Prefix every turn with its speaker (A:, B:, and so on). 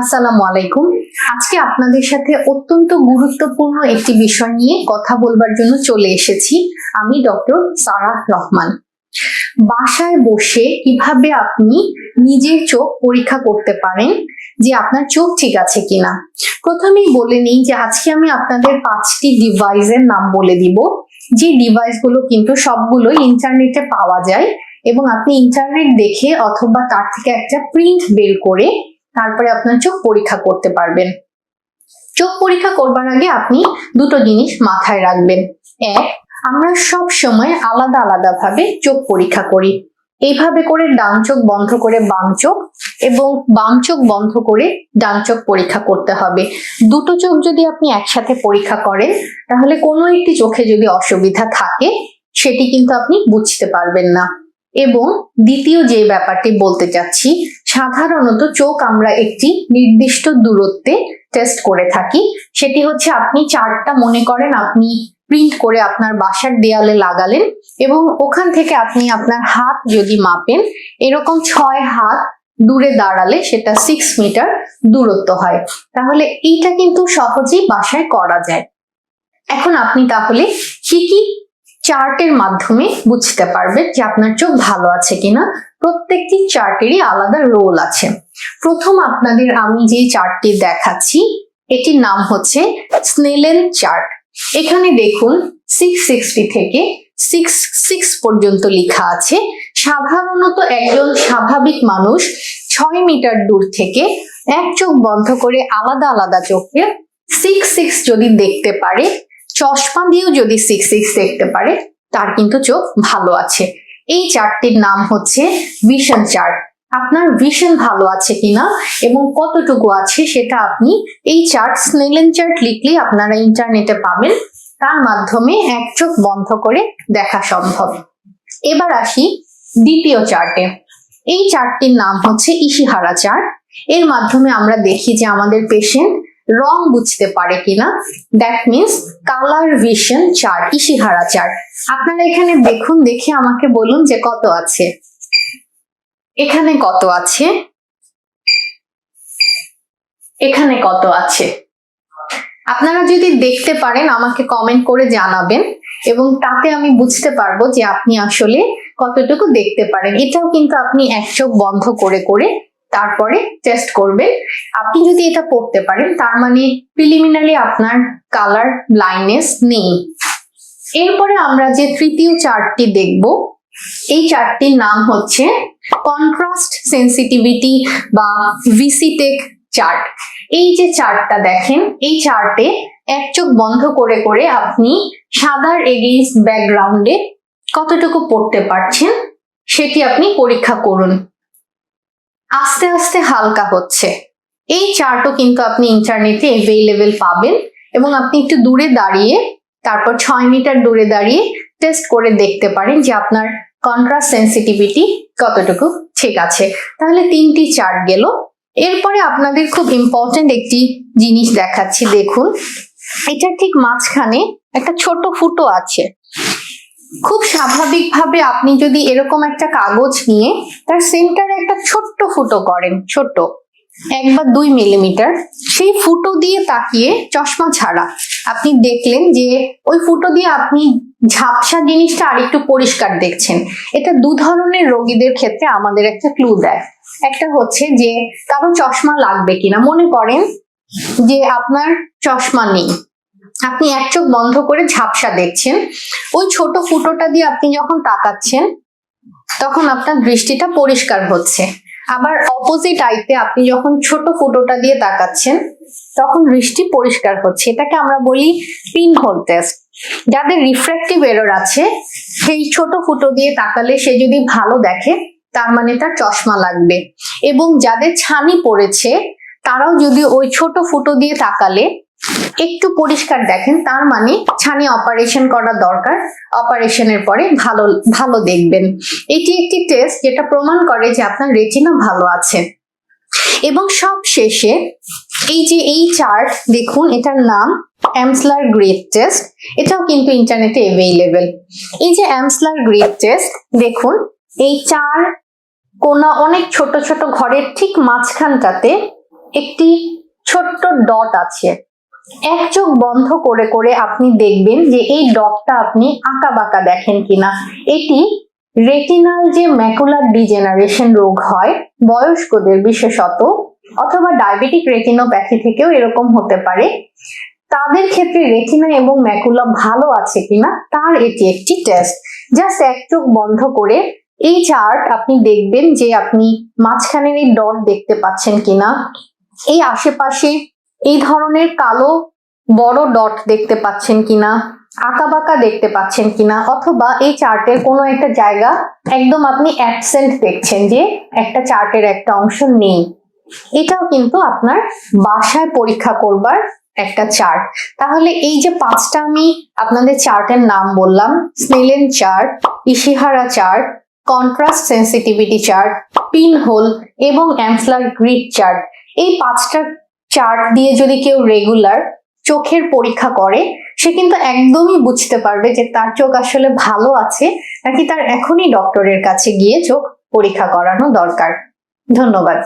A: আসসালামু আলাইকুম। আজকে আপনাদের সাথে অত্যন্ত গুরুত্বপূর্ণ একটি বিষয় নিয়ে কথা বলবার জন্য চলে এসেছি। আমি ডক্টর সারাহ রহমান। বাসায় বসে কীভাবে আপনি নিজের চোখ পরীক্ষা করতে পারেন, যে আপনার চোখ ঠিক আছে কিনা? প্রথমেই বলে নিই যে আজকে আমি আপনাদের পাঁচটি ডিভাইসের নাম বলে দিব। যে ডিভাইসগুলো কিন্তু সবগুলোই ইন্টারনেটে পাওয়া যায় এবং আপনি ইন্টারনেট দেখে অথবা তার থেকে একটা প্রিন্ট বের করে তারপরে আপনার চোখ পরীক্ষা করতে পারবেন। চোখ পরীক্ষা করবার আগে আপনি দুটো জিনিস মাথায় রাখবেন। এক, আমরা সব সময় আলাদা আলাদা ভাবে চোখ পরীক্ষা করি। এইভাবে করে ডান চোখ বন্ধ করে বাম চোখ এবং বাম চোখ বন্ধ করে ডান চোখ পরীক্ষা করতে হবে। দুটো চোখ যদি আপনি একসাথে পরীক্ষা করেন, তাহলে কোনো একটি চোখে যদি অসুবিধা থাকে, সেটি কিন্তু আপনি বুঝতে পারবেন না। এবং দ্বিতীয় যে ব্যাপারটি বলতে চাচ্ছি সাধারণত চোখ আমরা একটি নির্দিষ্ট দূরত্বে টেস্ট করে থাকি। সেটি হচ্ছে আপনি চার্টটা মনে করেন, আপনি প্রিন্ট করে আপনার বাসার দেয়ালে লাগালেন এবং ওখান থেকে আপনি আপনার হাত যদি মাপেন, এরকম ছয় হাত দূরে দাঁড়ালে সেটা সিক্স মিটার দূরত্ব হয়। তাহলে এইটা কিন্তু সহজেই বাসায় করা যায়। এখন আপনি তাহলে কি কি চার্টের মাধ্যমে বুঝতে পারবেন যে আপনার চোখ ভালো আছে কিনা? প্রত্যেকটি চার্টেরই আলাদা রোল আছে। প্রথম আপনাদের আমি যে চার্টটি দেখাচ্ছি, এটির নাম হচ্ছে স্নেলেন চার্ট। এখানে দেখুন সিক্স সিক্সটি থেকে সিক্স সিক্স পর্যন্ত লেখা আছে। সাধারণত একজন স্বাভাবিক মানুষ ছয় মিটার দূর থেকে এক চোখ বন্ধ করে আলাদা আলাদা চোখে সিক্স সিক্স যদি দেখতে পারে, চশমা দিয়েও যদি সিক্স সিক্স দেখতে পারে, তার কিন্তু চোখ ভালো আছে। এই চার্টটির নাম হচ্ছে ভিশন চার্ট আপনার ভিশন ভালো আছে কিনা এবং কতটুকু আছে সেটা আপনি এই চার্ট স্নেলেন চার্ট লিখলে আপনারা ইন্টারনেটে পাবেন। তার মাধ্যমে এক চোখ বন্ধ করে দেখা সম্ভব। এবার আসি দ্বিতীয় চার্টে এই চার্টটির নাম হচ্ছে ইশিহারা চার্ট এর মাধ্যমে আমরা দেখি যে আমাদের পেশেন্ট রং বুঝতে পারে কিনা? That means colour vision chart Ishihara chart আপনারা এখানে দেখুন, দেখে আমাকে বলুন যে কত আছে। এখানে কত আছে? এখানে কত আছে? আপনারা যদি দেখতে পারেন, আমাকে কমেন্ট করে জানাবেন এবং তাতে আমি বুঝতে পারব যে আপনি আসলে কতটুকু দেখতে পারেন। এটাও কিন্তু আপনি এক চোখ বন্ধ করে করে তারপরে টেস্ট করবেন। আপনি যদি এটা পড়তে পারেন, তার মানে প্রিলিমিনারি আপনার কালার ব্লাইন্ডনেস নেই। এরপরে আমরা যে তৃতীয় চার্টটি দেখব, এই চার্টটির নাম হচ্ছে কন্ট্রাস্ট সেন্সিটিভিটি বা ভিসিটেক চার্ট এই যে চার্টটা দেখেন, এই চার্টে এক চোখ বন্ধ করে করে আপনি সাদার এগেইনস্ট ব্যাকগ্রাউন্ডে কতটুকু পড়তে পারছেন, সেটি আপনি পরীক্ষা করুন। আস্তে আস্তে হালকা হচ্ছে। এই চার্টও কিন্তু আপনি ইন্টারনেটে অ্যাভেলেবেল পাবেন এবং আপনি একটু দূরে দাঁড়িয়ে, তারপর ছয় মিটার দূরে দাঁড়িয়ে টেস্ট করে দেখতে পারেন যে আপনার কন্ট্রাস্ট সেন্সিটিভিটি কতটুকু ঠিক আছে। তাহলে তিনটি চার্ট গেল। এরপরে আপনাদের খুব ইম্পর্টেন্ট একটি জিনিস দেখাচ্ছি, দেখুন। এটা ঠিক মাঝখানে একটা ছোট ফুটো আছে। খুব স্বাভাবিকভাবে আপনি যদি এরকম একটা কাগজ নিয়ে তার সেন্টারে একটা ছোট্ট ফুটো করেন ছোট এক বা দুই মিলিমিটার সেই ফুটো দিয়ে তাকিয়ে চশমা ছাড়া। আপনি দেখলেন যে ওই ফুটো দিয়ে আপনি ঝাপসা জিনিসটা আরেকটু পরিষ্কার দেখছেন। এটা দু ধরনের রোগীদের ক্ষেত্রে আমাদের একটা ক্লু দেয়। একটা হচ্ছে যে, কারও চশমা লাগবে কিনা? মনে করেন যে আপনার চশমা নেই। আপনি এক চোখ বন্ধ করে ঝাপসা দেখছেন। ওই ছোট ফুটোটা দিয়ে আপনি যখন তাকাচ্ছেন, তখন আপনার দৃষ্টিটা পরিষ্কার হচ্ছে। আবার অপোজিট আইতে আপনি যখন ছোট ফুটোটা দিয়ে তাকাচ্ছেন, তখন দৃষ্টি পরিষ্কার হচ্ছে। এটাকে আমরা বলি পিন হোল টেস্ট যাদের রিফ্র্যাক্টিভ এরর আছে, সেই ছোট ফুটো দিয়ে তাকালে সে যদি ভালো দেখে, তার মানে তার চশমা লাগবে। এবং যাদের ছানি পড়েছে, তারাও যদি ওই ছোট ফুটো দিয়ে তাকালে একটু পরিষ্কার দেখেন, তার মানে ছানি অপারেশন করা দরকার অপারেশনের পরে ভালো ভালো দেখবেন। এটি একটি টেস্ট যেটা প্রমাণ করে যে আপনার রেটিনা ভালো আছে। এবং সব শেষে এই যে এই চার্ট দেখুন, এটার নাম অ্যামসলার গ্রেড টেস্ট এটাও কিন্তু ইন্টারনেটে অ্যাভেলেবেল এই যে অ্যামসলার গ্রেড টেস্ট দেখুন, এই চার কোনা অনেক ছোট ছোট ঘরের ঠিক মাঝখানটাতে একটি ছোট্ট ডট আছে। এক চোখ বন্ধ করে করে আপনি দেখবেন যে এই ডটটা আপনি আঁকা বাঁকা দেখেন কিনা। এটি রেটিনাল যে ম্যাকুলার ডিজেনারেশন রোগ হয়, বয়স্কদের বিশেষত, অথবা ডায়াবেটিক রেটিনোপ্যাথি থেকেও এরকম হতে পারে। তাদের ক্ষেত্রে রেটিনা এবং ম্যাকুলা ভালো আছে কিনা, তার এটি একটি টেস্ট জাস্ট এক চোখ বন্ধ করে এই চার্ট আপনি দেখবেন যে আপনি মাঝখানের এই ডট দেখতে পাচ্ছেন কিনা। এই আশেপাশে এই ধরনের কালো বড় ডট দেখতে পাচ্ছেন কিনা আঁকা বাঁকা দেখতে পাচ্ছেন কিনা, অথবা এই চার্টের কোনো একটা জায়গা একদম আপনি অ্যাবসেন্ট দেখছেন যে একটা চার্টের একটা অংশ নেই। এটাও কিন্তু আপনার বাসায় পরীক্ষা করবার একটা চার্ট। তাহলে এই যে পাঁচটা আমি আপনাদের চার্টের নাম বললাম Snellen chart, Ishihara chart contrast sensitivity chart pin hole এবং অ্যামফ্লার গ্রিড চার্ট, এই পাঁচটা চার্ট দিয়ে যদি কেউ রেগুলার চোখের পরীক্ষা করে, সে কিন্তু একদমই বুঝতে পারবে যে তার চোখ আসলে ভালো আছে নাকি তার এখনই ডক্টরের কাছে গিয়ে চোখ পরীক্ষা করানো দরকার। ধন্যবাদ।